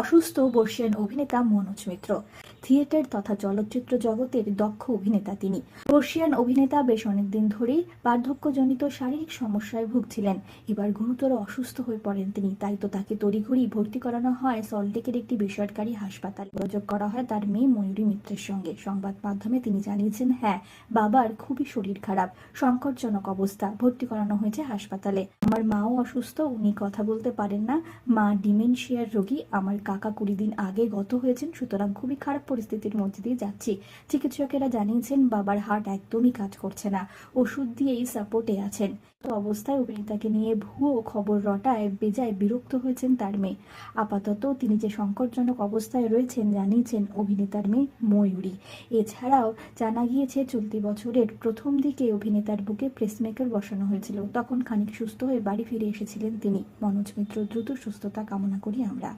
অসুস্থ বর্ষিয়ান অভিনেতা মনোজ মিত্র। থিয়েটার তথা চলচ্চিত্র জগতের দক্ষ অভিনেতা তিনি। বর্ষিয়ান অভিনেতা বেশ অনেকদিন ধরেই বার্ধক্যজনিত শারীরিক সমস্যায় ভুগছিলেন। এবার গুরুতর অসুস্থ হয়ে পড়েন তিনি, তাই তো তাকে তড়িঘড়ি ভর্তি করানো হয় সল্টলেকের একটি বেসরকারি হাসপাতাল। যোগাযোগ করা হয় তার মেয়ে ময়ূরী মিত্রের সঙ্গে। সংবাদ মাধ্যমে তিনি জানিয়েছেন হ্যাঁ বাবার খুবই শরীর খারাপ, সংকটজনক অবস্থা, ভর্তি করানো হয়েছে হাসপাতালে। আমার মাও অসুস্থ, উনি কথা বলতে পারেন না। মা ডিমেনশিয়ার রোগী, আমার কাকা কুড়ি দিন আগে গত হয়েছেন, সুতরাং খুবই খারাপ পরিস্থিতির মধ্যে দিয়ে যাচ্ছি। চিকিৎসকেরা জানিয়েছেন, বাবার হার্ট একদমই কাজ করছে না। ওষুধ দিয়েই সাপোর্টে আছেন। অবস্থায় অভিনেতাকে নিয়ে ভুয়ো খবর রটায় বেজায় বিরক্ত হয়েছেন তার মেয়ে। আপাতত তিনি যে সংকটজনক অবস্থায় রয়েছেন জানিয়েছেন অভিনেতার মেয়ে ময়ূরী। এছাড়াও জানা গিয়েছে, চলতি বছরের প্রথম দিকে অভিনেতার বুকে প্রেসমেকার বসানো হয়েছিল। তখন খানিক সুস্থ হয়ে বাড়ি ফিরে এসেছিলেন তিনি। মনোজ মিত্র, দ্রুত সুস্থতা কামনা করি আমরা।